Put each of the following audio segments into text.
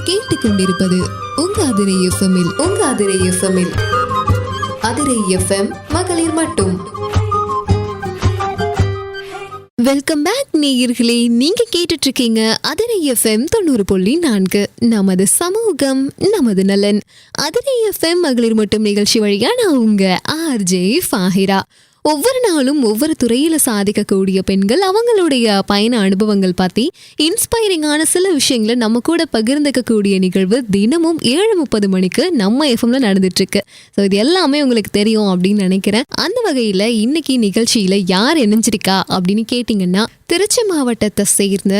நீங்கள் கேட்டுக்கொண்டிருப்பது உங்க அதிரை எஃப்எம்மில் உங்க அதிரை எஃப்எம்மில் அதிரை எஃப்எம் மகளிர் மட்டும். வெல்கம் பேக் நேயர்களே. நீங்க கேட்டுட்டு இருக்கீங்க அதிரை எஃப்எம் தொண்ணூறு புள்ளி நான்கு. நமது சமூகம் நமது நலன். அதிரை எஃப்எம் மகளிர் மட்டும் நிகழ்ச்சி வழியா நான் உங்க ஆர்ஜே ஃபாஹிரா ஒவ்வொரு நாளும் ஒவ்வொரு துறையில் சாதிக்கக்கூடிய பெண்கள் அவங்களுடைய பயண அனுபவங்கள் பற்றி இன்ஸ்பைரிங்கான சில விஷயங்களை நம்ம கூட பகிர்ந்துக்கக்கூடிய நிகழ்வு தினமும் ஏழு முப்பது மணிக்கு நம்ம எஃப்எம்ல நடந்துட்டுருக்கு. ஸோ இது எல்லாமே உங்களுக்கு தெரியும் அப்படின்னு நினைக்கிறேன். அந்த வகையில் இன்னைக்கு நிகழ்ச்சியில் யார் இணைஞ்சிருக்கா அப்படின்னு கேட்டிங்கன்னா திருச்சி மாவட்டத்தை சேர்ந்த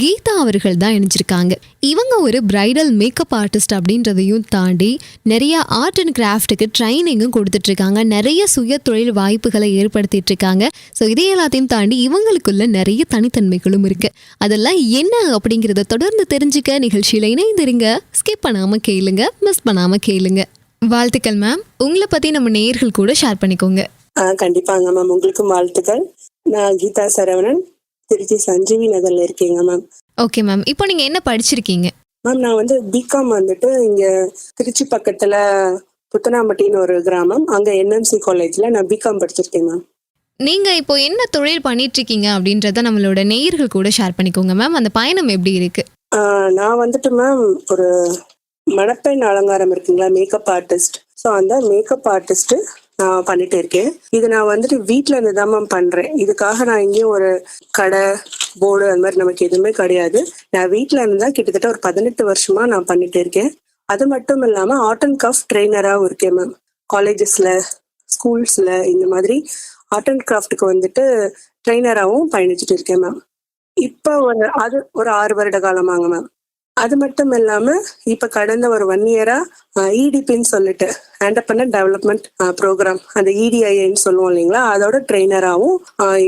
கீதா அவர்கள் தான் இணைஞ்சிருக்காங்க. இவங்க ஒரு பிரைடல் மேக்கப் ஆர்டிஸ்ட் அப்படின்றதையும் தாண்டி நிறைய ஆர்ட் அண்ட் கிராஃப்ட்டுக்கு ட்ரைனிங்கும் கொடுத்துட்டு இருக்காங்க நிறைய சுய தொழில் வாய்ப்புகளை ஏற்படுத்திட்டு இருக்காங்க ஸோ இதே எல்லாத்தையும் தாண்டி இவங்களுக்குள்ள நிறைய தனித்தன்மைகளும் இருக்கு. அதெல்லாம் என்ன அப்படிங்கிறத தொடர்ந்து தெரிஞ்சுக்க நிகழ்ச்சியில இணைந்திருங்க. ஸ்கிப் பண்ணாம கேளுங்க மிஸ் பண்ணாம கேளுங்க. வாழ்த்துக்கள் மேம் உங்களை பத்தி நம்ம நேயர்கள் கூட ஷேர் பண்ணிக்கோங்க. ஆ கண்டிப்பாங்க மேம் உங்களுக்கும் வாழ்த்துக்கள். நான் கீதா சரவணன். திருச்சி சஞ்சீவி நகர்ல இருக்கேங்க மேம் ஓகே மேம் இப்போ நீங்க என்ன படிச்சிருக்கீங்க? மேம் நான் வந்து பிகாம் வந்துட்டு இங்க திருச்சி பக்கத்துல புத்தனாம்பட்டின்னு ஒரு கிராமம். அங்க என்எம்சி காலேஜ்ல நான் பிகாம் படிச்சிருக்கேன் மேம் நீங்க இப்போ என்ன தொழில் பண்ணிட்டு இருக்கீங்க அப்படின்றத நம்மளோட நேயர்கள் கூட ஷேர் பண்ணிக்கோங்க மேம் அந்த பயணம் எப்படி இருக்கு? நான் வந்துட்டு மேம் ஒரு மணப்பெண் அலங்காரம் இருக்குங்களா மேக்கப் ஆர்டிஸ்ட் ஸோ அந்த மேக்கப் ஆர்டிஸ்ட் நான் பண்ணிட்டு இருக்கேன். இது நான் வந்துட்டு வீட்டுல இருந்து தான் மேம் பண்றேன். இதுக்காக நான் எங்கேயும் ஒரு கடை போர்டு அந்த மாதிரி நமக்கு எதுவுமே கிடையாது. நான் வீட்டுல இருந்து தான் கிட்டத்தட்ட ஒரு பதினெட்டு வருஷமா நான் பண்ணிட்டு இருக்கேன். அது மட்டும் இல்லாம ஆர்ட் அண்ட் கிராஃப்ட் ட்ரெயினராகவும் இருக்கேன் மேம் காலேஜஸ்ல ஸ்கூல்ஸ்ல இந்த மாதிரி ஆர்ட் அண்ட் கிராஃப்ட்டுக்கு வந்துட்டு ட்ரெயினராகவும் பயணிச்சுட்டு இருக்கேன் மேம் இப்போ ஒரு அது ஒரு ஆறு வருட காலமாங்க மேம் அது மட்டும் இல்லாம இப்ப கடந்த ஒரு ஒன் இயரா இடிபின்னு சொல்லிட்டு ஆண்டர்பனர் டெவலப்மெண்ட் ப்ரோக்ராம் அந்த இடிஐன்னு சொல்லுவோம் இல்லைங்களா? அதோட ட்ரெயினராகவும்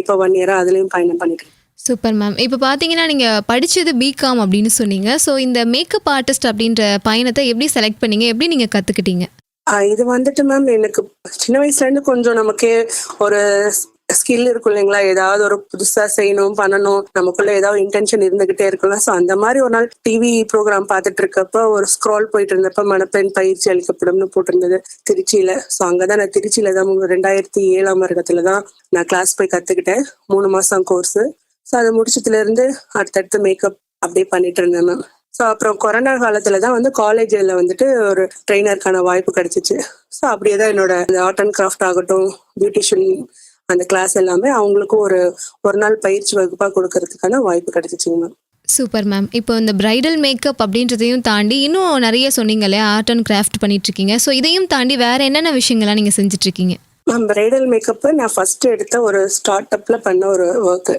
இப்ப ஒன் இயரா அதுலயும் பயணம் பண்ணிட்டு இருக்கேன். சூப்பர் மேம் இப்போ பார்த்தீங்கன்னா நீங்கள் படித்தது பிகாம் அப்படின்னு சொன்னீங்க. ஸோ இந்த மேக்கப் ஆர்டிஸ்ட் அப்படின்ற பயணத்தை எப்படி செலக்ட் பண்ணீங்க? எப்படி நீங்கள் கற்றுக்கிட்டீங்க இது வந்துட்டு மேம் எனக்கு சின்ன வயசுல இருந்து கொஞ்சம் நமக்கு ஒரு ஸ்கில் இருக்கும் இல்லைங்களா? ஏதாவது ஒரு புதுசா செய்யணும் பண்ணணும். நமக்குள்ள ஏதாவது இன்டென்ஷன் இருந்துகிட்டே இருக்கலாம் ஸோ அந்த மாதிரி ஒரு நாள் டிவி ப்ரோக்ராம் பார்த்துட்டு இருக்கப்ப ஒரு ஸ்க்ரால் போயிட்டு இருந்தப்ப மணப்பெண் பயிற்சி அளிக்கப்படும்னு போட்டிருந்தது திருச்சியில. ஸோ அங்கதான் நான் திருச்சியில தான் ரெண்டாயிரத்தி ஏழாம் வருடத்துல தான் நான் கிளாஸ் போய் கத்துக்கிட்டேன். மூணு மாசம் கோர்ஸ் ஸோ அதை முடிச்சதுல இருந்து அடுத்தடுத்து மேக்கப் அப்படியே பண்ணிட்டு இருந்தேன் மேம் ஸோ அப்புறம் கொரோனா காலத்துல தான் வந்து காலேஜில் வந்துட்டு ஒரு ட்ரெயினருக்கான வாய்ப்பு கிடைச்சிச்சு. ஸோ அப்படியே தான் என்னோட ஆர்ட் அண்ட் கிராஃப்ட் ஆகட்டும் பியூட்டிஷியன் அந்த கிளாஸ் எல்லாமே அவங்களுக்கும் ஒரு ஒரு நாள் பயிற்சி வகுப்பாக கொடுக்கறதுக்கான வாய்ப்பு கிடைச்சிச்சுங்க மேம் சூப்பர் மேம் இப்போ இந்த பிரைடல் மேக்கப் அப்படின்றதையும் தாண்டி இன்னும் நிறைய சொன்னீங்க இல்லையா? ஆர்ட் அண்ட் கிராஃப்ட் பண்ணிட்டு இருக்கீங்க ஸோ இதையும் தாண்டி வேற என்னென்ன விஷயங்கள்லாம் நீங்கள் செஞ்சுட்டு இருக்கீங்க மேம் பிரைடல் மேக்கப் நான் ஃபர்ஸ்ட் எடுத்த ஒரு ஸ்டார்ட் அப்ல பண்ண ஒரு ஒர்க்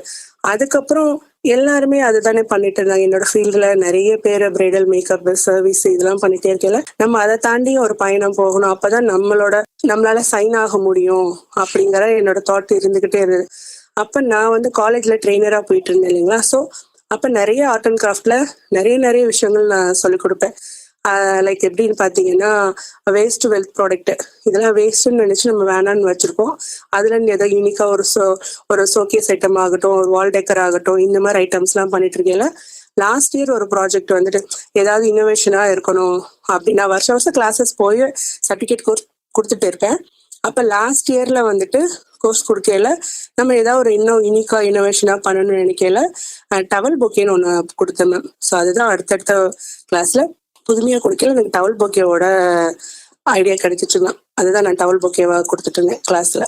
அதுக்கப்புறம் எல்லாருமே அதுதானே பண்ணிட்டு இருந்தாங்க. என்னோட ஃபீல்ட்ல நிறைய பேர் பிரைடல் மேக்கப் சர்வீஸ் இதெல்லாம் பண்ணிட்டே இருக்கல நம்ம அதை தாண்டி ஒரு பயணம் போகணும். அப்பதான் நம்மளோட நம்மளால சைன் ஆக முடியும் அப்படிங்கிற என்னோட தாட் இருந்துகிட்டே இருந்தது. அப்ப நான் வந்து காலேஜ்ல ட்ரெயினரா போயிட்டு இருந்தேன் இல்லைங்களா? ஸோ அப்ப நிறைய ஆர்ட் அண்ட் கிராஃப்ட்ல நிறைய நிறைய விஷயங்கள் நான் சொல்லிக் கொடுப்பேன். லைக் எப்படின்னு பார்த்தீங்கன்னா வேஸ்ட் வெல்த் ப்ராடக்ட் இதெல்லாம் வேஸ்ட்னு நினச்சி நம்ம வேணான்னு வச்சுருக்கோம். அதில் ஏதோ யூனிக்காக ஒரு சோ ஒரு சோகேஸ் ஐட்டம் ஆகட்டும் ஒரு வால் டெக்கர் ஆகட்டும் இந்த மாதிரி ஐட்டம்ஸ்லாம் பண்ணிட்டு இருக்கேன் லாஸ்ட் இயர் ஒரு ப்ராஜெக்ட் வந்துட்டு ஏதாவது இனோவேஷனாக இருக்கணும் அப்படின்னா வருஷம் வருஷம் கிளாஸஸ் போய் சர்டிஃபிகேட் கோர்ஸ் கொடுத்துட்டு இருப்பேன் அப்போ லாஸ்ட் இயர்ல வந்துட்டு கோர்ஸ் கொடுக்கையில நம்ம ஏதாவது ஒரு இன்னும் யூனிக்கா இன்னோவேஷனா பண்ணணும்னு நினைக்கையில டவல் பொக்கேன்னு ஒன்று கொடுத்தேன் மேம் ஸோ அதுதான் அடுத்தடுத்த கிளாஸ்ல புதுமையா கொடுக்கல. எனக்கு டவல் பொக்கேவோட ஐடியா கிடைச்சிச்சு மேம் அதுதான் நான் டவல் பொக்கேவா கொடுத்துட்டு இருந்தேன் கிளாஸ்ல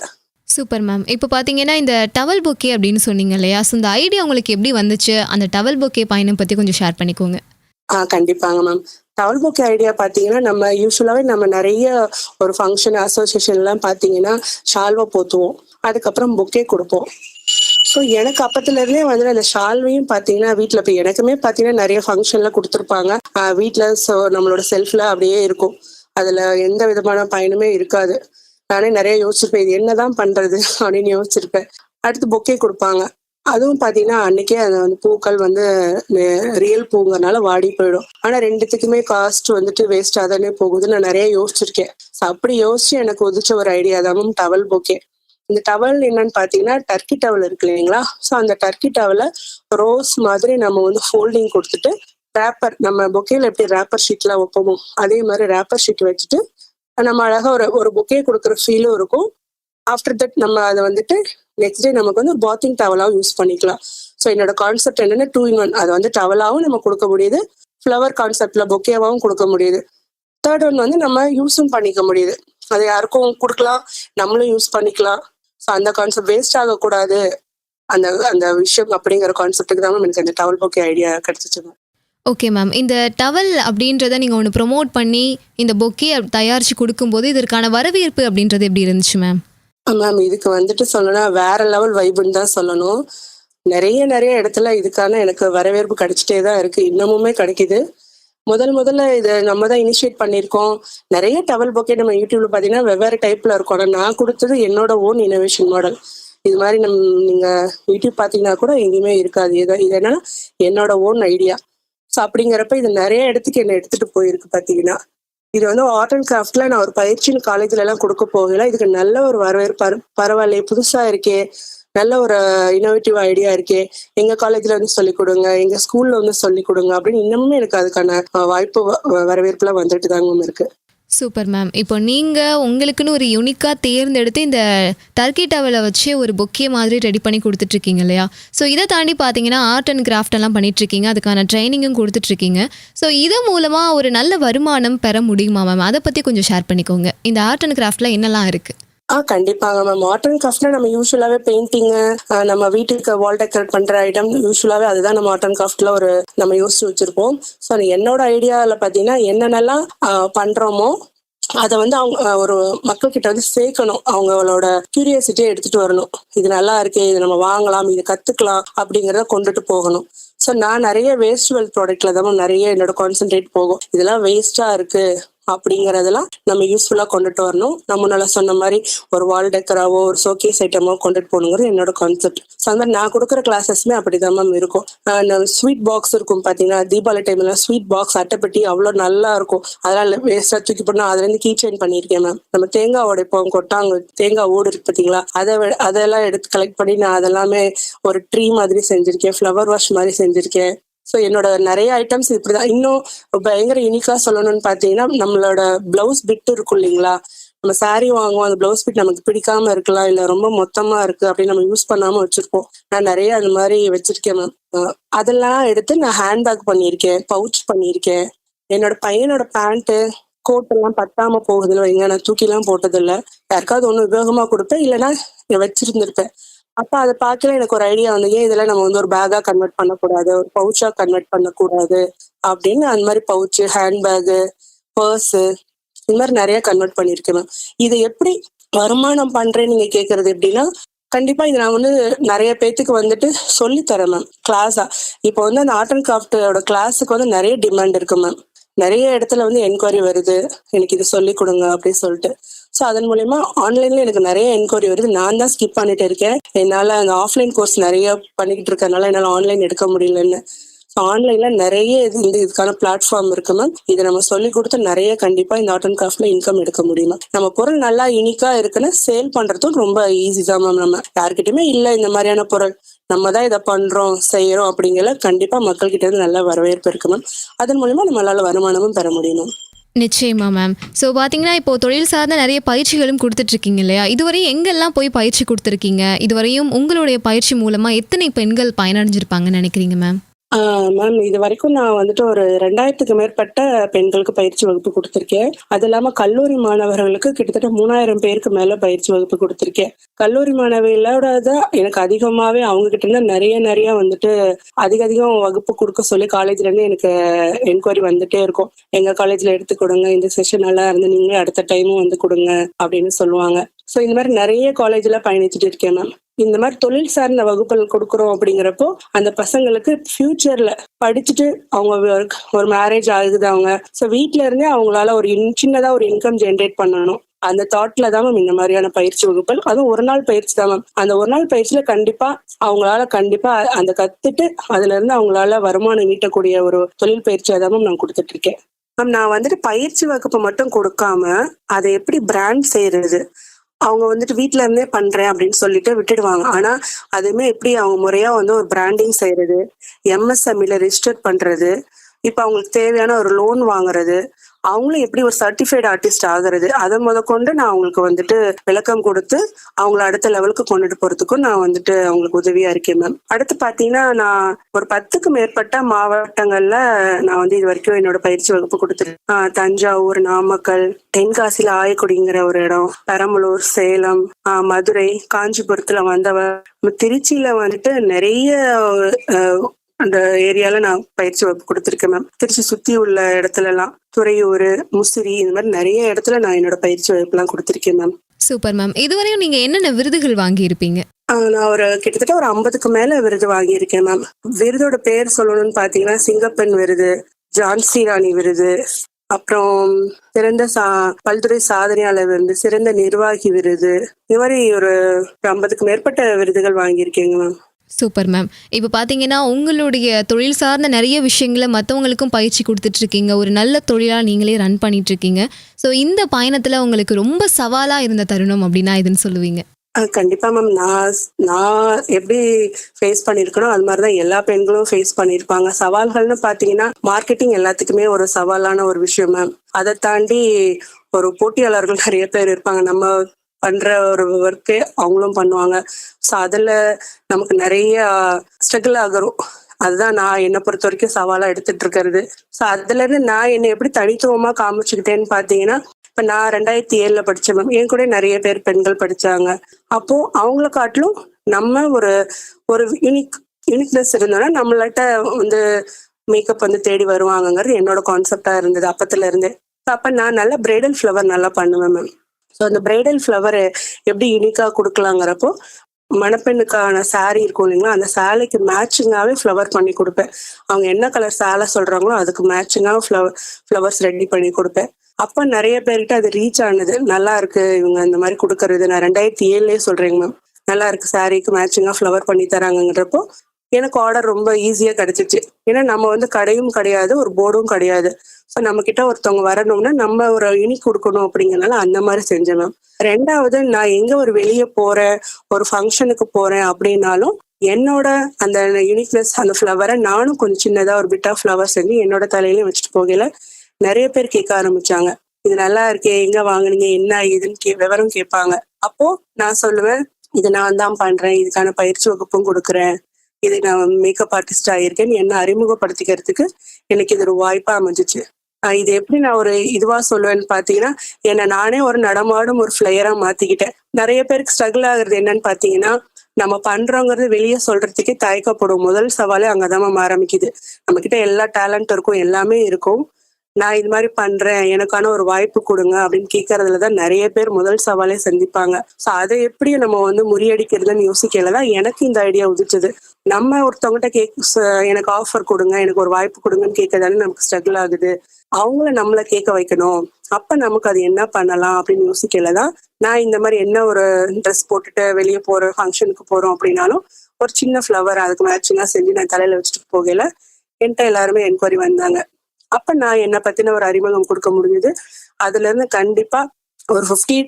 சூப்பர் மேம் இப்போ பார்த்தீங்கன்னா இந்த டவல் பொக்கே அப்படின்னு சொன்னீங்க இல்லையா? ஸோ இந்த ஐடியா உங்களுக்கு எப்படி வந்துச்சு? அந்த டவல் பொக்கே பயணம் பற்றி கொஞ்சம் ஷேர் பண்ணிக்கோங்க. ஆ கண்டிப்பாங்க மேம் டவல் புக் ஐடியா பார்த்தீங்கன்னா நம்ம யூஸ்வலாகவே நம்ம நிறைய ஒரு ஃபங்க்ஷன் அசோசியேஷன்லாம் பார்த்தீங்கன்னா ஷால்வை போத்துவோம். அதுக்கப்புறம் புக்கே கொடுப்போம். ஸோ எனக்கு அப்பத்துல இருந்தே வந்து அந்த ஷால்வையும் பாத்தீங்கன்னா வீட்டுல போய் எனக்குமே பாத்தீங்கன்னா நிறைய ஃபங்க்ஷன்ல கொடுத்துருப்பாங்க. வீட்டுல நம்மளோட செல்ஃப்ல அப்படியே இருக்கும். அதுல எந்த விதமான பயனுமே இருக்காது. நானே நிறைய யோசிச்சிருப்பேன் இது என்னதான் பண்றது அப்படின்னு யோசிச்சிருப்பேன். அடுத்து பொக்கே கொடுப்பாங்க. அதுவும் பாத்தீங்கன்னா அன்னைக்கே அந்த வந்து பூக்கள் வந்து ரியல் பூங்கறனால வாடி போயிடும். ஆனா ரெண்டுத்துக்குமே காஸ்ட் வந்துட்டு வேஸ்டா தானே போகுதுன்னு நான் நிறைய யோசிச்சிருக்கேன். அப்படி யோசிச்சு எனக்கு உதிச்ச ஒரு ஐடியா தான் டவல் பொக்கே. இந்த டவல் என்னன்னு பாத்தீங்கன்னா டர்க்கி டவல் இருக்கு இல்லைங்களா? ஸோ அந்த டர்க்கி டவலை ரோஸ் மாதிரி நம்ம வந்து ஃபோல்டிங் கொடுத்துட்டு ரேப்பர் நம்ம பொக்கேல எப்படி ரேப்பர் ஷீட்லாம் வைப்போமோ அதே மாதிரி ரேப்பர் ஷீட் வச்சுட்டு நம்ம அழகா ஒரு ஒரு பொக்கே கொடுக்குற ஃபீலும் இருக்கும். ஆஃப்டர் தட் நம்ம அதை வந்துட்டு நெக்ஸ்ட் டே நமக்கு வந்து ஒரு பாத்திங் டவலாகவும் யூஸ் பண்ணிக்கலாம். ஸோ என்னோட கான்செப்ட் என்னன்னா டூ இன் ஒன் அதை வந்து டவலாகவும் நம்ம கொடுக்க முடியுது ஃப்ளவர் கான்செப்ட்ல பொக்கேவாகவும் கொடுக்க முடியுது. தேர்ட் ஒன் வந்து நம்ம யூஸும் பண்ணிக்க முடியுது. அதை யாருக்கும் கொடுக்கலாம் நம்மளும் யூஸ் பண்ணிக்கலாம். ஸோ அந்த கான்செப்ட் வேஸ்ட் ஆகக்கூடாது. அந்த அந்த விஷயம் அப்படிங்கிற கான்செப்ட்டுக்கு தான் எனக்கு அந்த டவல் பொக்கே ஐடியா கிடைச்சிச்சு ma'am. ஓகே மேம் இந்த டவல் அப்படின்றத நீங்கள் ஒன்று ப்ரொமோட் பண்ணி இந்த பொக்கே தயாரித்து கொடுக்கும்போது இதற்கான வரவேற்பு அப்படின்றது எப்படி இருந்துச்சு மேம் மேம் இதுக்கு வந்துட்டு சொல்லணும்னா வேற லெவல் வைப்புன்னு தான் சொல்லணும். நிறைய நிறைய இடத்துல இதுக்கான எனக்கு வரவேற்பு கிடைச்சிட்டே தான் இருக்கு. இன்னமுமே கிடைக்குது. முதல் முதல்ல இதை நம்ம தான் இனிஷியேட் பண்ணியிருக்கோம். நிறைய டவல் பொக்கே நம்ம யூடியூப்ல பார்த்தீங்கன்னா வெவ்வேறு டைப்ல இருக்கும். ஆனால் நான் கொடுத்தது என்னோட ஓன் இனோவேஷன் மாடல் இது மாதிரி நம் நீங்க யூடியூப் பார்த்தீங்கன்னா கூட எங்கேயுமே இருக்காது. இது இது என்னன்னா என்னோட ஓன் ஐடியா ஸோ அப்படிங்கிறப்ப இது நிறைய இடத்துக்கு என்னை எடுத்துட்டு போயிருக்கு பார்த்தீங்கன்னா. இது வந்து ஆர்ட் அண்ட் கிராஃப்ட்ல நான் ஒரு பயிற்சின்னு காலேஜ்ல எல்லாம் கொடுக்க போகல. இதுக்கு நல்ல ஒரு வரவேற்பு பரவாயில்லையே புதுசா இருக்கே. நல்ல ஒரு இனோவேட்டிவ் ஐடியா இருக்கே. எங்க காலேஜ்ல வந்து சொல்லி கொடுங்க எங்க ஸ்கூல்ல வந்து சொல்லி கொடுங்க அப்படின்னு இன்னமும் எனக்கு அதுக்கான வாய்ப்பு வ- வ- வரவேற்புலாம் வந்துட்டு தாங்க மேம் இருக்கு. சூப்பர் மேம் இப்போ நீங்கள் உங்களுக்குன்னு ஒரு யூனிக்காக தேர்ந்தெடுத்து இந்த டர்க்கி டவலை வச்சு ஒரு பொக்கே மாதிரி ரெடி பண்ணி கொடுத்துட்ருக்கீங்க இல்லையா? ஸோ இதை தாண்டி பார்த்தீங்கன்னா ஆர்ட் அண்ட் கிராஃப்ட் எல்லாம் பண்ணிட்டுருக்கீங்க அதுக்கான ட்ரைனிங்கும் கொடுத்துட்ருக்கீங்க ஸோ இதன் மூலமாக ஒரு நல்ல வருமானம் பெற முடியுமா மேம் அதை பற்றி கொஞ்சம் ஷேர் பண்ணிக்கோங்க. இந்த ஆர்ட் அண்ட் கிராஃப்டில் என்னெல்லாம் இருக்குது ஆ கண்டிப்பாங்க மேம் ஆர்ட் அண்ட் கிராஃப்ட்ல நம்ம யூஸ்வலாவே பெயிண்டிங் நம்ம வீட்டுக்கு வால் டெக்கரேட் பண்ற ஐட்டம் யூஸ்வலாவே அதுதான் நம்ம ஆர்ட் அண்ட் கிராஃப்ட்ல ஒரு நம்ம யோசிச்சு வச்சிருப்போம். ஸோ என்னோட ஐடியாவில் பார்த்தீங்கன்னா என்னென்னலாம் பண்றோமோ அதை வந்து அவங்க ஒரு மக்கள் கிட்ட வந்து சேர்க்கணும். அவங்களோட கியூரியாசிட்டியை எடுத்துட்டு வரணும். இது நல்லா இருக்கே இது நம்ம வாங்கலாம் இது கத்துக்கலாம் அப்படிங்கிறத கொண்டுட்டு போகணும். ஸோ நான் நிறைய வேஸ்ட் வெல் ப்ராடக்ட்ல தான் நிறைய என்னோட கான்சென்ட்ரேட் போகும். இதெல்லாம் வேஸ்டா இருக்கு. அப்படிங்கறதெல்லாம் நம்ம யூஸ்ஃபுல்லா கொண்டுட்டு வரணும். நம்ம நல்லா சொன்ன மாதிரி ஒரு வால் டெக்கராவோ ஒரு ஷோகேஸ் ஐட்டமோ கொண்டுட்டு போகணுங்கிறது என்னோட கான்செப்ட் ஸோ அந்த மாதிரி நான் கொடுக்குற கிளாஸஸ்மே அப்படிதான் மேம் இருக்கும். ஸ்வீட் பாக்ஸ் இருக்கும் பாத்தீங்கன்னா தீபாவளி டைம்ல ஸ்வீட் பாக்ஸ் அட்டைப்பெட்டி அவ்வளோ நல்லா இருக்கும். அதெல்லாம் வேஸ்டா தூக்கி போனா அதுல இருந்து கீ செயின் பண்ணியிருக்கேன் மேம் நம்ம தேங்காய் உடைப்போம் கொட்டாங்க தேங்காய் ஓடு இருக்கு பாத்தீங்களா? அதை அதெல்லாம் எடுத்து கலெக்ட் பண்ணி நான் அதெல்லாமே ஒரு ட்ரீ மாதிரி செஞ்சிருக்கேன் ஃப்ளவர் வாஷ் மாதிரி செஞ்சிருக்கேன். ஸோ என்னோட நிறைய ஐட்டம்ஸ் இப்படிதான். இன்னும் பயங்கர யூனிக்கா சொல்லணும்னு பாத்தீங்கன்னா நம்மளோட பிளவுஸ் பிட் இருக்கும் இல்லைங்களா? நம்ம சாரீ வாங்குவோம். அந்த பிளவுஸ் பிட் நமக்கு பிடிக்காம இருக்கலாம். இல்ல ரொம்ப மொத்தமா இருக்கு அப்படின்னு நம்ம யூஸ் பண்ணாம வச்சிருப்போம். நான் நிறைய அந்த மாதிரி வச்சிருக்கேன் மேம் அதெல்லாம் எடுத்து நான் ஹேண்ட்பேக் பண்ணியிருக்கேன். பவுச் பண்ணியிருக்கேன். என்னோட பையனோட பேண்ட்டு கோட் எல்லாம் பத்தாம போகுதுல வைங்க. நான் தூக்கி எல்லாம் யாருக்காவது ஒண்ணு உபயோகமா கொடுப்பேன். இல்லைன்னா வச்சிருந்திருப்பேன். அப்ப அதை பார்க்கல எனக்கு ஒரு ஐடியா வந்து ஏன் இதெல்லாம் நம்ம வந்து ஒரு பேக்கா கன்வெர்ட் பண்ணக்கூடாது? ஒரு பவுச்சா கன்வெர்ட் பண்ணக்கூடாது? அப்படின்னு அந்த மாதிரி பவுச்சு ஹேண்ட்பேகு பர்ஸ் இந்த மாதிரி நிறைய கன்வெர்ட் பண்ணிருக்கேன் மேம் இதை எப்படி வருமானம் பண்றேன்னு நீங்க கேக்குறது எப்படின்னா கண்டிப்பா இது நான் வந்து நிறைய பேத்துக்கு வந்துட்டு சொல்லி தரேன் மேம் கிளாஸா இப்போ வந்து அந்த ஆர்ட் அண்ட் கிராஃப்டோட கிளாஸுக்கு வந்து நிறைய டிமாண்ட் இருக்கு மேம் நிறைய இடத்துல வந்து என்கொயரி வருது. எனக்கு இது சொல்லி கொடுங்க அப்படின்னு சொல்லிட்டு. ஸோ அதன் மூலயமா ஆன்லைன்ல எனக்கு நிறைய என்கொயரி வருது. நான் தான் ஸ்கிப் பண்ணிட்டு இருக்கேன். என்னால் அந்த ஆஃப்லைன் கோர்ஸ் நிறைய பண்ணிக்கிட்டு இருக்கறனால என்னால ஆன்லைன் எடுக்க முடியலன்னு. ஸோ ஆன்லைன்ல நிறைய இது இந்த இதுக்கான பிளாட்ஃபார்ம் இருக்கு மேம் இதை நம்ம சொல்லி கொடுத்து நிறைய கண்டிப்பா இந்த ஆர்ட் அண்ட் கிராஃப்ட்ல இன்கம் எடுக்க முடியும் நம்ம பொருள் நல்லா யூனிக்கா இருக்குன்னா சேல் பண்றதும் ரொம்ப ஈஸி தான் மேம் நம்ம. யார்கிட்டயுமே இல்ல இந்த மாதிரியான பொருள். நம்ம தான் இதை பண்றோம் செய்யறோம் அப்படிங்கிற கண்டிப்பா மக்கள் கிட்ட இருந்து நல்ல வரவேற்பு இருக்கு மேம் அதன் மூலயமா நம்மளால வருமானமும் பெற முடியும். நிச்சயமா மேம் ஸோ பார்த்தீங்கன்னா இப்போ தொழில் சார்ந்த நிறைய பயிற்சிகளும் கொடுத்துட்ருக்கீங்க இல்லையா? இதுவரையும் எங்கெல்லாம் போய் பயிற்சி கொடுத்துருக்கீங்க? இதுவரையும் உங்களுடைய பயிற்சி மூலமாக எத்தனை பெண்கள் பயனடைஞ்சிருப்பாங்கன்னு நினைக்கிறீங்க மேம் மேம் இது வரைக்கும் நான் வந்துட்டு ஒரு ரெண்டாயிரத்துக்கு மேற்பட்ட பெண்களுக்கு பயிற்சி வகுப்பு கொடுத்துருக்கேன். அது இல்லாம கல்லூரி மாணவர்களுக்கு கிட்டத்தட்ட மூணாயிரம் பேருக்கு மேல பயிற்சி வகுப்பு கொடுத்துருக்கேன். கல்லூரி மாணவிகளோட தான் எனக்கு அதிகமாவே அவங்க கிட்ட இருந்து நிறைய நிறைய வந்துட்டு அதிக அதிகம் வகுப்பு கொடுக்க சொல்லி காலேஜ்ல இருந்து எனக்கு என்கொயரி வந்துட்டே இருக்கும். எங்க காலேஜ்ல எடுத்து கொடுங்க இந்த செஷன் நல்லா இருந்து நீங்களே அடுத்த டைமும் வந்து கொடுங்க அப்படின்னு சொல்லுவாங்க. ஸோ இந்த மாதிரி நிறைய காலேஜ்ல பயணிச்சுட்டு இருக்கேன் மேம் இந்த மாதிரி தொழில் சார்ந்த வகுப்புகள் கொடுக்குறோம் அப்படிங்கிறப்போ அந்த பசங்களுக்கு ஃபியூச்சர்ல படிச்சுட்டு அவங்க ஒரு மேரேஜ் ஆகுது அவங்க. ஸோ வீட்ல இருந்தே அவங்களால ஒரு இன் சின்னதா ஒரு இன்கம் ஜென்ரேட் பண்ணணும். அந்த தாட்ல தான் மேம் இந்த மாதிரியான பயிற்சி வகுப்புகள். அதுவும் ஒரு நாள் பயிற்சி தான் மேம் அந்த ஒரு நாள் பயிற்சியில கண்டிப்பா அவங்களால கண்டிப்பா அந்த கத்துட்டு அதுல இருந்து அவங்களால வருமானம் ஈட்டக்கூடிய ஒரு தொழில் பயிற்சியா தான் மேம் நான் கொடுத்துட்டு இருக்கேன். மேம் நான் வந்துட்டு பயிற்சி வகுப்பு மட்டும் கொடுக்காம அதை எப்படி பிராண்ட் செய்யறது அவங்க வந்துட்டு வீட்ல இருந்தே பண்றேன் அப்படின்னு சொல்லிட்டு விட்டுடுவாங்க. ஆனா அதுவுமே எப்படி அவங்க முறையா வந்து ஒரு பிராண்டிங் செய்யறது எம்எஸ்எம்இல ரெஜிஸ்டர் பண்றது இப்ப அவங்களுக்கு தேவையான ஒரு லோன் வாங்குறது அவங்களும் எப்படி ஒரு சர்டிஃபைடு ஆர்டிஸ்ட் ஆகுறது? அதை முதற்கொண்டு நான் அவங்களுக்கு வந்துட்டு விளக்கம் கொடுத்து அவங்கள அடுத்த லெவலுக்கு கொண்டுட்டு போறதுக்கும் நான் வந்துட்டு அவங்களுக்கு உதவியா இருக்கேன் மேம் அடுத்து பாத்தீங்கன்னா நான் ஒரு பத்துக்கு மேற்பட்ட மாவட்டங்கள்ல நான் வந்து இது வரைக்கும் என்னோட பயிற்சி வகுப்பு கொடுத்துருக்கேன் தஞ்சாவூர் நாமக்கல் தென்காசியில ஆயக்குடிங்கிற ஒரு இடம் பெரம்பலூர் சேலம் மதுரை காஞ்சிபுரத்துல வந்தவ திருச்சியில வந்துட்டு நிறைய அந்த ஏரியால நான் பயிற்சி வகுப்பு கொடுத்துருக்கேன் மேம் திருச்சி சுத்தி உள்ள இடத்துல எல்லாம் துறையூர் முசிறி இந்த மாதிரி நிறைய இடத்துல நான் என்னோட பயிற்சி வகுப்புலாம் கொடுத்துருக்கேன் மேம் சூப்பர் மேம் இதுவரையும் நீங்க என்னென்ன விருதுகள் வாங்கியிருப்பீங்க? நான் ஒரு கிட்டத்தட்ட ஒரு ஐம்பதுக்கு மேல விருது வாங்கியிருக்கேன் மேம் விருதோட பேர் சொல்லணும்னு பாத்தீங்கன்னா சிங்கப்பெண் விருது ஜான்சி ராணி விருது அப்புறம் சிறந்த சா பல்துறை சாதனையாளர் விருது சிறந்த நிர்வாகி விருது. இது மாதிரி ஒரு ஐம்பதுக்கு மேற்பட்ட விருதுகள் வாங்கியிருக்கேங்க மேம் சூப்பர் மேம் இப்போ பார்த்தீங்கன்னா உங்களுடைய தொழில் சார்ந்த நிறைய விஷயங்களை மற்றவங்களுக்கும் பயிற்சி கொடுத்துட்டு இருக்கீங்க ஒரு நல்ல தொழிலாக நீங்களே ரன் பண்ணிட்டு இருக்கீங்க ஸோ இந்த பயணத்தில் உங்களுக்கு ரொம்ப சவாலாக இருந்த தருணம் அப்படின்னா இதுன்னு சொல்லுவீங்க? ஆஹ் கண்டிப்பா மேம் நான் நான் எப்படி ஃபேஸ் பண்ணிருக்கனோ அது மாதிரிதான் எல்லா பெண்களும் ஃபேஸ் பண்ணிருப்பாங்க. சவால்கள்னு பாத்தீங்கன்னா மார்க்கெட்டிங் எல்லாத்துக்குமே ஒரு சவாலான ஒரு விஷயம் மேம் அதை தாண்டி ஒரு போட்டியாளர்கள் நிறைய பேர் இருப்பாங்க. நம்ம பண்ற ஒரு ஒர்க்கே அவங்களும் பண்ணுவாங்க. ஸோ அதுல நமக்கு நிறைய ஸ்ட்ரகிள் ஆகுறோம். அதுதான் நான் என்னை பொறுத்த வரைக்கும் சவாலா எடுத்துட்டு இருக்கிறது. ஸோ அதுல இருந்து நான் என்னை எப்படி தனித்துவமா காமிச்சுக்கிட்டேன்னு பாத்தீங்கன்னா இப்ப நான் ரெண்டாயிரத்தி ஏழுல படிச்சேன் மேம் என் கூட நிறைய பேர் பெண்கள் படிச்சாங்க. அப்போ அவங்கள காட்டிலும் நம்ம ஒரு ஒரு யூனிக் யூனிக்னஸ் இருந்தோம்னா நம்மள்ட்ட வந்து மேக்கப் வந்து தேடி வருவாங்கங்கிறது என்னோட கான்செப்டா இருந்தது அப்பத்துல இருந்தே அப்ப நான் நல்லா பிரைடல் ஃப்ளவர் நல்லா பண்ணுவேன் மேம் ஸோ அந்த பிரைடல் ஃப்ளவர் எப்படி யூனிக்காக கொடுக்கலாங்கிறப்போ மணப்பெண்ணுக்கான saree இருக்கும் இல்லைங்களா? அந்த சேலைக்கு மேட்சிங்காவே ஃப்ளவர் பண்ணி கொடுப்பேன். அவங்க என்ன கலர் சேலை சொல்றாங்களோ அதுக்கு மேட்சிங்காக ஃப்ளவர் ஃப்ளவர்ஸ் ரெடி பண்ணி கொடுப்பேன். அப்போ நிறைய பேர்கிட்ட அது ரீச் ஆனது நல்லா இருக்கு இவங்க அந்த மாதிரி கொடுக்கறது. நான் ரெண்டாயிரத்தி ஏழுலயே சொல்கிறேங்க மேம் நல்லா இருக்கு சாரீக்கு மேட்சிங்கா ஃப்ளவர் பண்ணி தராங்கன்றப்போ எனக்கு ஆர்டர் ரொம்ப ஈஸியா கிடைச்சிச்சு. ஏன்னா நம்ம வந்து கடையும் கிடையாது ஒரு போர்டும் கிடையாது. ஸோ நம்ம கிட்ட ஒருத்தவங்க வரணும்னா நம்ம ஒரு இனி கொடுக்கணும் அப்படிங்கறனால அந்த மாதிரி செஞ்சலாம். ரெண்டாவது நான் எங்க ஒரு வெளியே போறேன் ஒரு ஃபங்க்ஷனுக்கு போறேன் அப்படின்னாலும் என்னோட அந்த யூனிக்னஸ் அந்த ஃப்ளவரை நானும் கொஞ்சம் சின்னதா ஒரு பிட் ஆஃப் ஃப்ளவர் செஞ்சு என்னோட தலையிலயும் வச்சுட்டு போகல நிறைய பேர் கேட்க ஆரம்பிச்சாங்க. இது நல்லா இருக்கே எங்க வாங்குனீங்க என்ன ஏதுன்னு கே விவரம் கேட்பாங்க. அப்போ நான் சொல்லுவேன் இது நான் தான் பண்றேன் இதுக்கான பயிற்சி வகுப்பும் கொடுக்குறேன். இது நான் மேக்கப் ஆர்டிஸ்ட் ஆயிருக்கேன் என்ன அறிமுகப்படுத்திக்கிறதுக்கு எனக்கு இது ஒரு வாய்ப்பா அமைஞ்சிச்சு. இது எப்படி நான் ஒரு இதுவா சொல்லுவேன்னு பாத்தீங்கன்னா என்ன நானே ஒரு நடமாடும் ஒரு ஃபிளையரா மாத்திக்கிட்டேன். நிறைய பேருக்கு ஸ்ட்ரகிள் ஆகுறது என்னன்னு பாத்தீங்கன்னா நம்ம பண்றோங்கிறது வெளியே சொல்றதுக்கே தயக்கப்படும். முதல் சவாலே அங்கதான் ஆரம்பிக்குது நம்ம கிட்ட எல்லா டேலண்ட் இருக்கும் எல்லாமே இருக்கும். நான் இது மாதிரி பண்றேன் எனக்கான ஒரு வாய்ப்பு கொடுங்க அப்படின்னு கேட்கறதுல தான் நிறைய பேர் முதல் சவாலே சந்திப்பாங்க. ஸோ அதை எப்படி நம்ம வந்து முறியடிக்கிறதுன்னு யோசிக்கல தான் எனக்கு இந்த ஐடியா உதிச்சது. நம்ம ஒருத்தவங்ககிட்ட கேக் எனக்கு ஆஃபர் கொடுங்க எனக்கு ஒரு வாய்ப்பு கொடுங்கன்னு கேட்கதானே நமக்கு ஸ்ட்ரகிள் ஆகுது. அவங்கள நம்மள கேட்க வைக்கணும். அப்ப நமக்கு அது என்ன பண்ணலாம் அப்படின்னு யோசிக்கல தான் நான் இந்த மாதிரி என்ன ஒரு ட்ரெஸ் போட்டுட்டு வெளியே போற ஃபங்க்ஷனுக்கு போறோம் அப்படின்னாலும் ஒரு சின்ன ஃப்ளவர் அதுக்கு மேட்சிங்கா செஞ்சு நான் தலையில வச்சுட்டு போகல என்கிட்ட எல்லாருமே என்கொயரி வந்தாங்க. அப்ப நான் என்னை பத்தின ஒரு அறிமுகம் கொடுக்க முடிஞ்சது. அதுல இருந்து கண்டிப்பா ஒரு fifty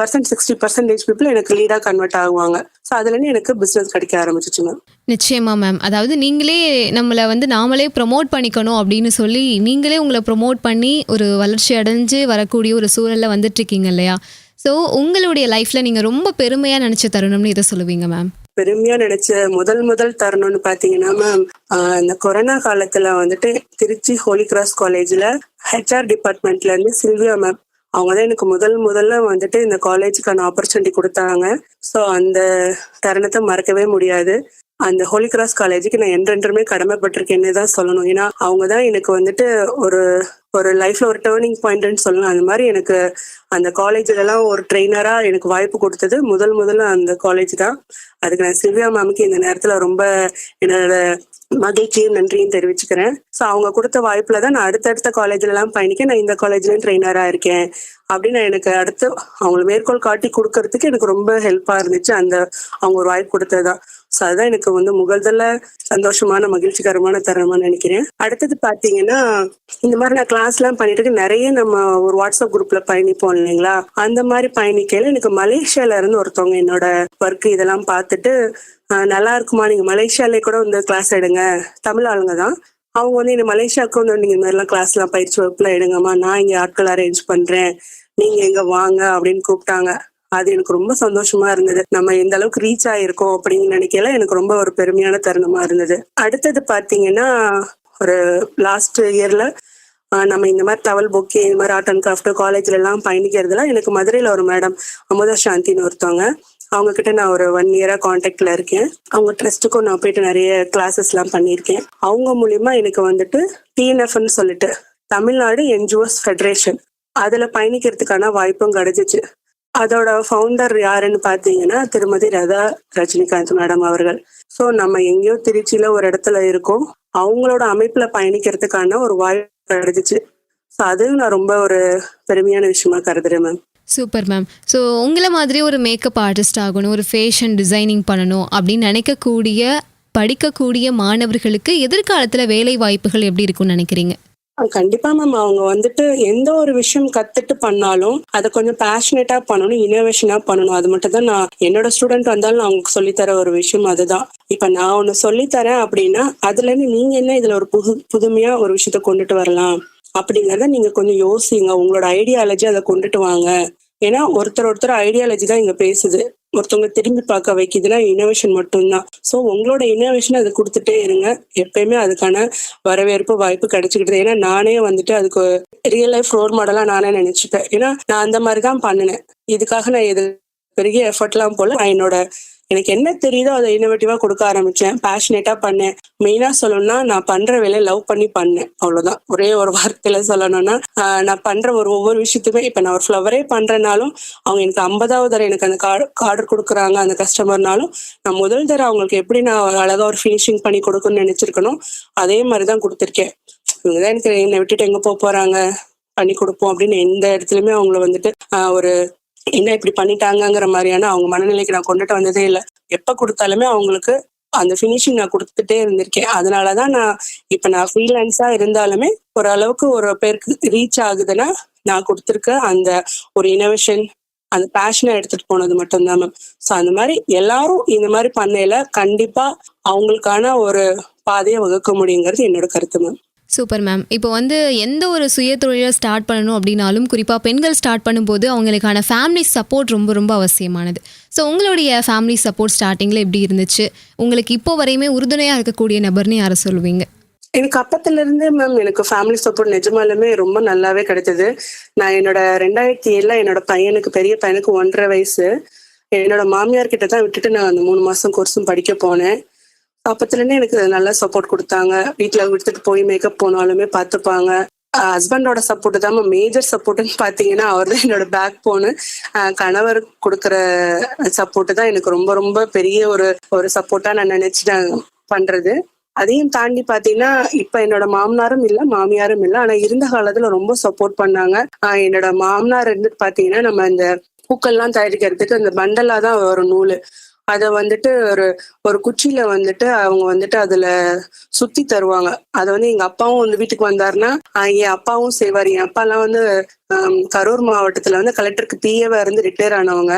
percent sixty percentage people எனக்கு லீடா கன்வெர்ட் ஆகுவாங்க. ஸோ அதுல இருந்து எனக்கு பிசினஸ் கிடைக்க ஆரம்பிச்சிச்சு மேம் நிச்சயமா மேம் அதாவது நீங்களே நம்மளை வந்து நாமளே ப்ரொமோட் பண்ணிக்கணும் அப்படின்னு சொல்லி நீங்களே உங்களை ப்ரொமோட் பண்ணி ஒரு வளர்ச்சி அடைஞ்சு வரக்கூடிய ஒரு சூழலில் வந்துட்டு இருக்கீங்க இல்லையா? ஸோ உங்களுடைய லைஃப்பில் நீங்கள் ரொம்ப பெருமையாக நினச்ச தருணம்னு இதை சொல்லுவீங்க மேம் பெருமையா நினைச்ச முதல் முதல் தருணம்னு பாத்தீங்கன்னா மேம் இந்த கொரோனா காலத்துல வந்துட்டு திருச்சி ஹோலி கிராஸ் காலேஜ்ல ஹெச்ஆர் டிபார்ட்மெண்ட்ல இருந்து சில்வியா மேம் அவங்க தான் எனக்கு முதல் முதல்ல வந்துட்டு இந்த காலேஜுக்கான ஆப்பர்ச்சுனிட்டி கொடுத்தாங்க. ஸோ அந்த தருணத்தை மறக்கவே முடியாது. அந்த ஹோலி கிராஸ் காலேஜுக்கு நான் என்றென்றுமே கடமைப்பட்டிருக்கேன்னு தான் சொல்லணும். ஏன்னா அவங்க தான் எனக்கு வந்துட்டு ஒரு ஒரு லைஃப்ல ஒரு டேர்னிங் பாயிண்ட்னு சொல்லலாம் அந்த மாதிரி எனக்கு அந்த காலேஜ்லலாம் ஒரு ட்ரெயினரா எனக்கு வாய்ப்பு கொடுத்தது முதல் முதல்ல அந்த காலேஜ் தான். அதுக்கு நான் சிவ்யா மேமுக்கு இந்த நேரத்துல ரொம்ப என்னோட மகிழ்ச்சியும் நன்றியும் தெரிவிச்சுக்கிறேன். ஸோ அவங்க கொடுத்த வாய்ப்புல தான் நான் அடுத்தடுத்த காலேஜ்ல எல்லாம் பயணிக்க நான் இந்த காலேஜ்லயும் ட்ரெயினரா இருக்கேன். அப்படின்னு எனக்கு அடுத்து அவங்களை மேற்கோள் காட்டி கொடுக்கறதுக்கு எனக்கு ரொம்ப ஹெல்ப்பா இருந்துச்சு. அந்த அவங்க ஒரு வாய்ப்பு கொடுத்ததுதான் ஸோ அதுதான் எனக்கு வந்து முகழ்தல சந்தோஷமான மகிழ்ச்சிகரமான தருணமா நினைக்கிறேன். அடுத்தது பாத்தீங்கன்னா இந்த மாதிரி நான் கிளாஸ் எல்லாம் பண்ணிட்டு நிறைய நம்ம ஒரு வாட்ஸ்அப் குரூப்ல பயணிப்போம் இல்லைங்களா? அந்த மாதிரி பயணிக்கையில எனக்கு மலேசியால இருந்து ஒருத்தவங்க என்னோட ஒர்க் இதெல்லாம் பார்த்துட்டு நல்லா இருக்குமா? நீங்க மலேசியாலே கூட வந்து கிளாஸ் எடுங்க. தமிழ் ஆளுங்க தான். அவங்க வந்து இந்த மலேசியாவுக்கு வந்து நீங்க இந்த மாதிரிலாம் கிளாஸ்லாம் பயிற்சி வகுப்புலாம் எடுங்கம்மா. நான் இங்க ஆட்கள் அரேஞ்ச் பண்றேன். நீங்க எங்க வாங்க அப்படின்னு கூப்பிட்டாங்க. அது எனக்கு ரொம்ப சந்தோஷமா இருந்தது. நம்ம எந்த அளவுக்கு ரீச் ஆயிருக்கோம் அப்படின்னு நினைக்கல எனக்கு ரொம்ப ஒரு பெருமையான தருணமா இருந்தது. அடுத்தது பாத்தீங்கன்னா ஒரு லாஸ்ட் இயர்ல நம்ம இந்த மாதிரி டவல் பொக்கே இந்த மாதிரி ஆர்ட் அண்ட் கிராஃப்ட் காலேஜ்ல எல்லாம் பயணிக்கிறதுல எனக்கு மதுரையில ஒரு மேடம் அமுதா சாந்தின்னு ஒருத்தவங்க. அவங்க கிட்ட நான் ஒரு ஒன் இயரா காண்டாக்ட்ல இருக்கேன். அவங்க ட்ரஸ்ட்டுக்கும் நான் போயிட்டு நிறைய கிளாஸஸ் எல்லாம் பண்ணியிருக்கேன். அவங்க மூலியமா எனக்கு வந்துட்டு டிஎன்எஃப்னு சொல்லிட்டு தமிழ்நாடு என்ஜிஓஸ் ஃபெடரேஷன் அதுல பயணிக்கிறதுக்கான வாய்ப்பும் கிடைச்சிச்சு. அதோட ஃபவுண்டர் யாருன்னு பாத்தீங்கன்னா திருமதி ரதா ரஜினிகாந்த் மேடம் அவர்கள். ஸோ நம்ம எங்கேயோ திருச்சியில ஒரு இடத்துல இருக்கோம். அவங்களோட அமைப்புல பயணிக்கிறதுக்கான ஒரு வாய்ப்பு கிடைச்சிச்சு. ஸோ அதுவும் நான் ரொம்ப ஒரு பெருமையான விஷயமா கருதுறேன் மேம் சூப்பர் மேம் ஸோ உங்களை மாதிரி ஒரு மேக்கப் ஆர்டிஸ்ட் ஆகணும் ஒரு ஃபேஷன் டிசைனிங் பண்ணணும் அப்படின்னு நினைக்கக்கூடிய படிக்கக்கூடிய மாணவர்களுக்கு எதிர்காலத்தில் வேலை வாய்ப்புகள் எப்படி இருக்கும்னு நினைக்கிறீங்க? கண்டிப்பா மேம் அவங்க வந்துட்டு எந்த ஒரு விஷயம் கத்துட்டு பண்ணாலும் அதை கொஞ்சம் பேஷனேட்டா பண்ணணும் இனோவேஷனா பண்ணணும். அது மட்டும் தான் நான் என்னோட ஸ்டூடெண்ட் வந்தாலும் நான் அவங்களுக்கு சொல்லித்தர ஒரு விஷயம் அதுதான். இப்ப நான் ஒண்ணு சொல்லித்தரேன் அப்படின்னா அதுல இருந்து நீங்க என்ன இதுல ஒரு புது புதுமையா ஒரு விஷயத்த கொண்டுட்டு வரலாம் அப்படிங்கறத நீங்க கொஞ்சம் யோசிங்க. உங்களோட ஐடியாலஜி அதை கொண்டுட்டு வாங்க. ஏன்னா ஒருத்தர் ஒருத்தர் ஐடியாலஜி தான் இங்க பேசுது. ஒருத்தவங்க திரும்பி பார்க்க வைக்குதுன்னா இனோவேஷன் மட்டும்தான். ஸோ உங்களோட இனோவேஷன் அதை கொடுத்துட்டே இருங்க. எப்பயுமே அதுக்கான வரவேற்பு வாய்ப்பு கிடைச்சிக்கிட்டு ஏன்னா நானே வந்துட்டு அதுக்கு ரியல் லைஃப் ரோல் மாடலாக நானே நினைச்சுப்பேன். ஏன்னா நான் அந்த மாதிரி தான் பண்ணினேன். இதுக்காக நான் எது பெரிய எஃபர்ட்லாம் போல நான் என்னோட எனக்கு என்ன தெரியுதோ அதை இன்னோவேட்டிவா கொடுக்க ஆரம்பிச்சேன். பேஷனேட்டா பண்ணேன். மெயினா சொல்லணும்னா நான் பண்ற வேலையை லவ் பண்ணி பண்ணேன். அவ்வளவுதான். ஒரே ஒரு வார்த்தையில சொல்லணும்னா நான் பண்ற ஒரு ஒவ்வொரு விஷயத்துமே இப்ப நான் ஒரு ஃப்ளவரே பண்றேனாலும் அவங்க எனக்கு ஐம்பதாவது தடவை எனக்கு அந்த ஆர்டர் கொடுக்குறாங்க அந்த கஸ்டமர்னாலும் நான் முதல் தடவை அவங்களுக்கு எப்படி நான் அழகா ஒரு ஃபினிஷிங் பண்ணி கொடுக்கணும்னு நினைச்சிருக்கணும் அதே மாதிரிதான் கொடுத்துருக்கேன். இவங்கதான் எனக்கு என்னை விட்டுட்டு எங்க போக போறாங்க? பண்ணி கொடுப்போம் அப்படின்னு எந்த இடத்துலயுமே அவங்கள வந்துட்டு ஒரு என்ன இப்படி பண்ணிட்டாங்கிற மாதிரியான அவங்க மனநிலைக்கு நான் கொண்டுட்டு வந்ததே இல்லை. எப்ப கொடுத்தாலுமே அவங்களுக்கு அந்த ஃபினிஷிங் நான் கொடுத்துட்டே இருந்திருக்கேன். அதனாலதான் நான் இப்ப நான் ஃப்ரீலான்ஸா இருந்தாலுமே ஓரளவுக்கு ஒரு பேருக்கு ரீச் ஆகுதுன்னா நான் கொடுத்துருக்க அந்த ஒரு இனோவேஷன் அந்த பேஷனை எடுத்துட்டு போனது மட்டும்தான் மேம் ஸோ அந்த மாதிரி எல்லாரும் இந்த மாதிரி பண்ணையில கண்டிப்பா அவங்களுக்கான ஒரு பாதையை வகுக்க முடியுங்கிறது என்னோட கருத்து மேம் சூப்பர் மேம். இப்போ வந்து எந்த ஒரு சுய தொழிலை ஸ்டார்ட் பண்ணணும் அப்படின்னாலும் குறிப்பாக பெண்கள் ஸ்டார்ட் பண்ணும்போது அவங்களுக்கான ஃபேமிலி சப்போர்ட் ரொம்ப ரொம்ப அவசியமானது. ஸோ உங்களுடைய ஃபேமிலி சப்போர்ட் ஸ்டார்டிங்கில் எப்படி இருந்துச்சு? உங்களுக்கு இப்போ வரையுமே உறுதுணையாக இருக்கக்கூடிய நபர்னு யாரை சொல்லுவீங்க? எனக்கு அப்பத்துல இருந்து மேம் எனக்கு ஃபேமிலி சப்போர்ட் நிஜமாலுமே ரொம்ப நல்லாவே கிடைச்சது. நான் என்னோட ரெண்டாயிரத்தி ஏழுல என்னோட பையனுக்கு பெரிய பையனுக்கு ஒன்றரை வயசு. என்னோட மாமியார் கிட்ட தான் விட்டுட்டு நான் அந்த மூணு மாசம் கோர்ஸும் படிக்க போனேன். அப்பத்துல எனக்கு நல்லா சப்போர்ட் கொடுத்தாங்க. வீட்டுல விட்டுட்டு போய் மேக்கப் போனாலுமே பார்த்துப்பாங்க. ஹஸ்பண்டோட சப்போர்ட் தான் மேஜர் சப்போர்ட்னு பாத்தீங்கன்னா அவர் தான் என்னோட பேக் போனு கணவர் கொடுக்குற சப்போர்ட் தான் எனக்கு ரொம்ப ரொம்ப பெரிய ஒரு ஒரு சப்போர்ட்டா நான் நினைச்சிட்டேன் பண்றது. அதையும் தாண்டி பாத்தீங்கன்னா இப்ப என்னோட மாமனாரும் இல்ல மாமியாரும் இல்ல ஆனா இருந்த காலத்துல ரொம்ப சப்போர்ட் பண்ணாங்க. ஆஹ் என்னோட மாமனார் இருந்து பாத்தீங்கன்னா நம்ம இந்த பூக்கள்லாம் தயாரிக்கிறதுக்கு அந்த பண்டலா தான் வரும் நூல். அதை வந்துட்டு ஒரு ஒரு குச்சியில வந்துட்டு அவங்க வந்துட்டு அதுல சுத்தி தருவாங்க. அதை வந்து எங்க அப்பாவும் வந்து வீட்டுக்கு வந்தாருன்னா என் அப்பாவும் செய்வார். என் அப்பா எல்லாம் வந்து கரூர் மாவட்டத்துல வந்து கலெக்டருக்கு பிஏவா இருந்து ரிட்டையர் ஆனவங்க.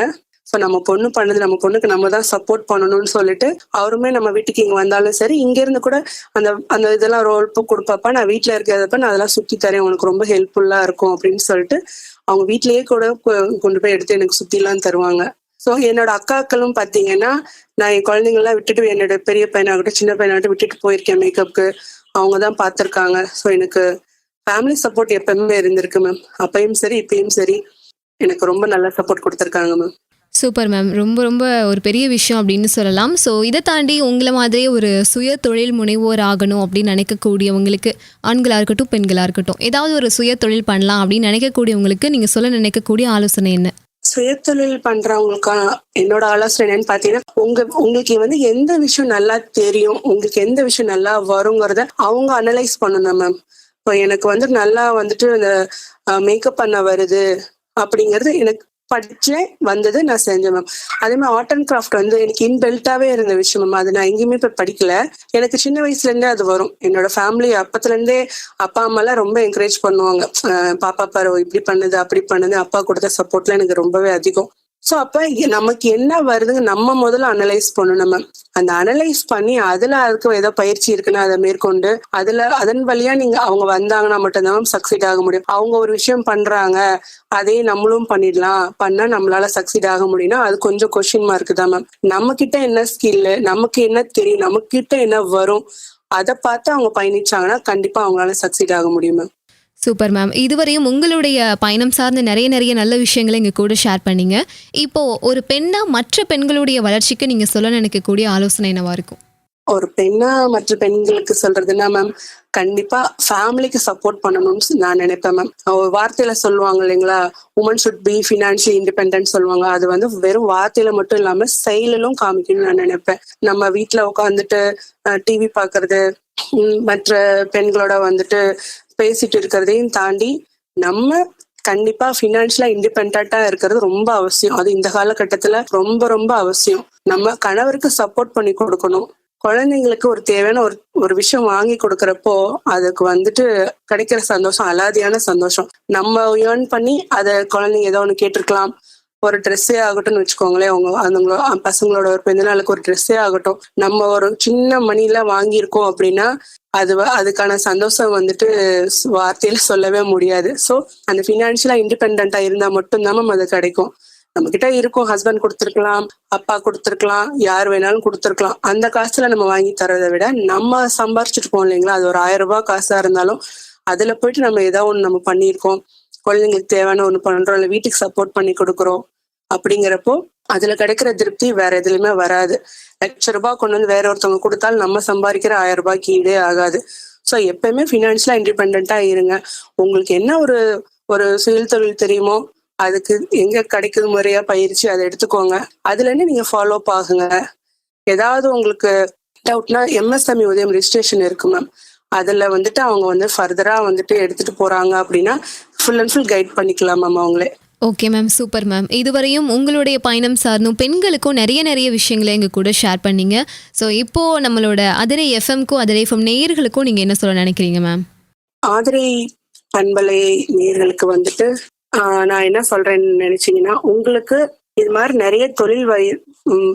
ஸோ நம்ம பொண்ணு பண்ணது நம்ம பொண்ணுக்கு நம்ம தான் சப்போர்ட் பண்ணணும்னு சொல்லிட்டு அவருமே நம்ம வீட்டுக்கு இங்க வந்தாலும் சரி இங்க இருந்து கூட அந்த அந்த இதெல்லாம் ரோல் கொடுப்பாப்பா நான் வீட்டுல இருக்கிறதப்ப நான் அதெல்லாம் சுத்தி தரேன் உனக்கு ரொம்ப ஹெல்ப்ஃபுல்லா இருக்கும் அப்படின்னு சொல்லிட்டு அவங்க வீட்லயே கூட கொண்டு போய் எடுத்து எனக்கு சுத்தி எல்லாம் தருவாங்க. ஸோ என்னோட அக்காக்களும் பார்த்தீங்கன்னா நான் என் குழந்தைங்களாம் விட்டுட்டு என்னோட பெரிய பையனாகட்டும் சின்ன பையனாகட்டும் விட்டுட்டு போயிருக்கேன் மேக்கப்புக்கு அவங்க தான் பார்த்துருக்காங்க ஸோ எனக்கு ஃபேமிலி சப்போர்ட் எப்பவுமே இருந்திருக்கு மேம் அப்பயும் சரி இப்பயும் சரி. எனக்கு ரொம்ப நல்ல சப்போர்ட் கொடுத்துருக்காங்க மேம் சூப்பர் மேம் ரொம்ப ரொம்ப ஒரு பெரிய விஷயம் அப்படின்னு சொல்லலாம். ஸோ இதை தாண்டி உங்களை மாதிரியே ஒரு சுய தொழில் முனைவோர் ஆகணும் அப்படின்னு நினைக்கக்கூடியவங்களுக்கு ஆண்களாக இருக்கட்டும் பெண்களாக இருக்கட்டும் ஏதாவது ஒரு சுய தொழில் பண்ணலாம் அப்படின்னு நினைக்கக்கூடியவங்களுக்கு நீங்கள் சொல்ல நினைக்கக்கூடிய ஆலோசனை என்ன? சுயத்தொழில் பண்றவங்களுக்கு என்னோட ஆலோசனை என்னன்னு பாத்தீங்கன்னா உங்க உங்களுக்கு வந்து எந்த விஷயம் நல்லா தெரியும் உங்களுக்கு எந்த விஷயம் நல்லா வருங்கிறத அவங்க அனலைஸ் பண்ணணும் மேம் இப்போ எனக்கு வந்து நல்லா வந்துட்டு இந்த மேக்கப் பண்ண வருது அப்படிங்கிறது எனக்கு படிச்சேன் வந்தது நான் செஞ்சேன் மேம் அதே மாதிரி ஆர்ட் அண்ட் கிராஃப்ட் வந்து எனக்கு இன்பெல்ட்டாவே இருந்த விஷயம் மேம் அது நான் எங்கேயுமே இப்போ படிக்கல. எனக்கு சின்ன வயசுல இருந்தே அது வரும். என்னோட ஃபேமிலி அப்பத்துல இருந்தே அப்பா அம்மா எல்லாம் ரொம்ப என்கரேஜ் பண்ணுவாங்க. பாப்பா பாரு இப்படி பண்ணுது அப்படி பண்ணுது அப்பா கொடுத்த சப்போர்ட்லாம் எனக்கு ரொம்பவே அதிகம். சோ அப்ப நமக்கு என்ன வருதுங்க? நம்ம முதல்ல அனலைஸ் பண்ணணும் நம்ம அந்த அனலைஸ் பண்ணி அதுல அதுக்கு ஏதோ பயிற்சி இருக்குன்னா அதை மேற்கொண்டு அதுல அதன் வழியா நீங்க அவங்க வந்தாங்கன்னா மட்டும்தான் சக்சீட் ஆக முடியும். அவங்க ஒரு விஷயம் பண்றாங்க அதே நம்மளும் பண்ணிடலாம். பண்ணா நம்மளால சக்சீட் ஆக முடியும்னா அது கொஞ்சம் கொஸ்டின் மார்க் தான் மேம் நம்ம கிட்ட என்ன ஸ்கில் நமக்கு என்ன தெரியும் நம்ம கிட்ட என்ன வரும் அதை பார்த்து அவங்க பயணிச்சாங்கன்னா கண்டிப்பா அவங்களால சக்சீட் ஆக முடியும் மேம் சூப்பர் மேம் இதுவரையும் உங்களுடைய பயணம் சார்ந்த நிறைய நிறைய நல்ல விஷயங்களை எங்கள் கூட ஷேர் பண்ணீங்க. இப்போ ஒரு பெண்ணா மற்ற பெண்களுடைய வளர்ச்சிக்கு நீங்க சொல்ல நினைக்கக்கூடிய ஆலோசனை என்னவா இருக்கும்? ஒரு பெண்ணா மற்ற பெண்களுக்கு சொல்றதுன்னா மேம் கண்டிப்பா ஃபேமிலிக்கு சப்போர்ட் பண்ணணும்னு நான் நினைப்பேன் மேம் ஒரு வார்த்தையில சொல்லுவாங்க இல்லைங்களா? Woman should be financial independent சொல்லுவாங்க. அது வந்து வெறும் வார்த்தையில மட்டும் இல்லாம செயலிலும் காமிக்கணும்னு நான் நினைப்பேன். நம்ம வீட்டுல உட்காந்துட்டு டிவி பாக்குறது மற்ற பெண்களோட வந்துட்டு பேசிட்டு இருக்கிறதையும் தாண்டி நம்ம கண்டிப்பா பினான்சியலா இண்டிபெண்டா இருக்கிறது ரொம்ப அவசியம். அது இந்த காலகட்டத்துல ரொம்ப ரொம்ப அவசியம். நம்ம கணவருக்கு சப்போர்ட் பண்ணி கொடுக்கணும். குழந்தைங்களுக்கு ஒரு தேவையான ஒரு ஒரு விஷயம் வாங்கி கொடுக்கறப்போ அதுக்கு வந்துட்டு கிடைக்கிற சந்தோஷம் அலாதியான சந்தோஷம். நம்ம ஏர்ன் பண்ணி அதை குழந்தைங்க ஏதோ ஒன்று கேட்டிருக்கலாம். ஒரு ட்ரெஸ்ஸே ஆகட்டும்னு வச்சுக்கோங்களேன். அவங்க அந்த பசங்களோட ஒரு பிறந்த நாளுக்கு ஒரு ட்ரெஸ்ஸே ஆகட்டும். நம்ம ஒரு சின்ன மணில வாங்கியிருக்கோம் அப்படின்னா அது அதுக்கான சந்தோஷம் வந்துட்டு வார்த்தையில சொல்லவே முடியாது. ஸோ அந்த ஃபினான்ஷியலா இண்டிபெண்டா இருந்தா மட்டும்தான் நம்ம அது கிடைக்கும். நம்ம கிட்ட இருக்கும் ஹஸ்பண்ட் கொடுத்துருக்கலாம் அப்பா கொடுத்துருக்கலாம் யார் வேணாலும் கொடுத்துருக்கலாம். அந்த காசுல நம்ம வாங்கி தரதை விட நம்ம சம்பாரிச்சிட்டு இருக்கோம் இல்லைங்களா? அது ஒரு ஆயிரம் ரூபாய் காசா இருந்தாலும் அதுல போயிட்டு நம்ம ஏதோ ஒண்ணு நம்ம பண்ணியிருக்கோம். குழந்தைங்களுக்கு தேவையான ஒண்ணு பண்றோம் இல்ல வீட்டுக்கு சப்போர்ட் பண்ணி கொடுக்குறோம். அப்படிங்கிறப்போ அதுல கிடைக்கிற திருப்தி வேற எதுலயுமே வராது. லட்ச ரூபாய் கொண்டு வந்து வேற ஒருத்தவங்க கொடுத்தாலும் நம்ம சம்பாதிக்கிற ஆயிரம் ரூபாய்க்கு ஈடே ஆகாது. ஸோ எப்பயுமே ஃபினான்ஷியலா இண்டிபெண்டா இருங்க. உங்களுக்கு என்ன ஒரு ஒரு சுயல் தொழில் தெரியுமோ அதுக்கு எங்க கிடைக்குது முறையா பயிற்சி அதை எடுத்துக்கோங்க. அதுல இருந்து நீங்க ஃபாலோ அப் ஆகுங்க. ஏதாவது உங்களுக்கு டவுட்னா எம்எஸ்எம்இ உதயம் ரிஜிஸ்ட்ரேஷன் இருக்கு மேம் அதுல வந்துட்டு அவங்க வந்து ஃபர்தரா வந்துட்டு எடுத்துட்டு போறாங்க அப்படின்னா ஃபுல் அண்ட் ஃபுல் கைட் பண்ணிக்கலாம் மேம் அவங்களே. ஓகே மேம் சூப்பர் மேம் இதுவரையும் உங்களுடைய பயணம் சார்ந்தும் பெண்களுக்கும் நிறைய நிறைய விஷயங்களை எங்கள் கூட ஷேர் பண்ணீங்க. ஸோ இப்போ நம்மளோட அதிரை எஃப்எம்க்கும் அதிரை எஃப்எம் நேயர்களுக்கும் நீங்கள் என்ன சொல்ல நினைக்கிறீங்க மேம் ஆதிரை பண்பலை நேர்களுக்கு வந்துட்டு நான் என்ன சொல்கிறேன்னு நினச்சிங்கன்னா உங்களுக்கு இது மாதிரி நிறைய தொழில் வய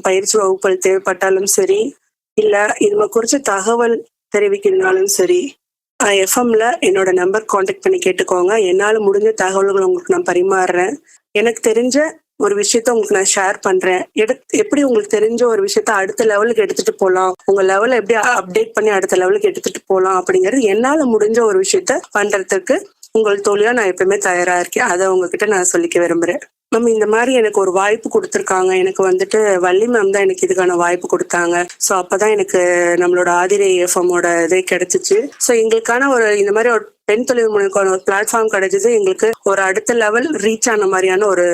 பயிற்சி வகுப்புகள் தேவைப்பட்டாலும் சரி இல்லை இது குறித்து தகவல் தெரிவிக்கிறதுனாலும் சரி எஃப்எம்ல என்னோட நம்பர் காண்டாக்ட் பண்ணி கேட்டுக்கோங்க. என்னால முடிஞ்ச தகவல்கள் உங்களுக்கு நான் பரிமாறுறேன். எனக்கு தெரிஞ்ச ஒரு விஷயத்த உங்களுக்கு நான் ஷேர் பண்றேன். எடுத் எப்படி உங்களுக்கு தெரிஞ்ச ஒரு விஷயத்த அடுத்த லெவலுக்கு எடுத்துட்டு போகலாம் உங்க லெவலை எப்படி அப்டேட் பண்ணி அடுத்த லெவலுக்கு எடுத்துட்டு போகலாம் அப்படிங்கிறது என்னால முடிஞ்ச ஒரு விஷயத்த பண்றதுக்கு உங்கள் தோழியா நான் எப்பயுமே தயாரா இருக்கேன். அதை உங்ககிட்ட நான் சொல்லிக்க விரும்புறேன். மேம் இந்த மாதிரி எனக்கு ஒரு வாய்ப்பு கொடுத்துருக்காங்க. எனக்கு வந்துட்டு வள்ளி மேம் தான் எனக்கு இதுக்கான வாய்ப்பு கொடுத்தாங்க. ஸோ அப்பதான் எனக்கு நம்மளோட ஆதிரை எஃப்எம்மோட இதே கிடைச்சிச்சு. ஸோ எங்களுக்கான ஒரு இந்த மாதிரி ஒரு பெண் தொழில் முனைக்கான ஒரு பிளாட்ஃபார்ம் கிடைச்சது. எங்களுக்கு ஒரு அடுத்த லெவல் ரீச் ஆன மாதிரியான ஒரு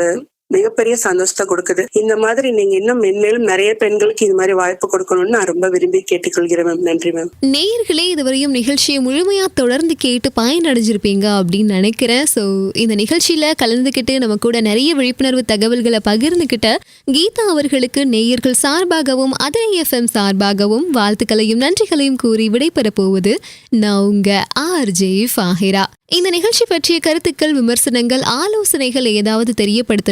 மிகப்பெரிய சந்தோஷத்தை கொடுக்குது. இந்த மாதிரி நீங்க இன்னும் மென்மேலும் நிறைய பெண்களுக்கு இது மாதிரி வாய்ப்பு கொடுக்கணும்னு நான் ரொம்ப விரும்பி கேட்டுக்கொள்கிறேன் மேம் நன்றி மேம் நேயர்களே இதுவரையும் நிகழ்ச்சியை முழுமையாக தொடர்ந்து கேட்டு பயனடைஞ்சிருப்பீங்க அப்படின்னு நினைக்கிறேன். ஸோ இந்த நிகழ்ச்சியில கலந்துக்கிட்டு நம்ம கூட நிறைய விழிப்புணர்வு தகவல்களை பகிர்ந்துகிட்ட கீதா அவர்களுக்கு நேயர்கள் சார்பாகவும் அதனை எஃப்எம் சார்பாகவும் வாழ்த்துக்களையும் நன்றிகளையும் கூறி விடைபெறப் போவது நான் உங்க ஆர்ஜே ஃபாஹிரா. இந்த நிகழ்ச்சி பற்றிய கருத்துக்கள் விமர்சனங்கள் ஆலோசனைகள் ஏதாவது தெரியப்படுத்த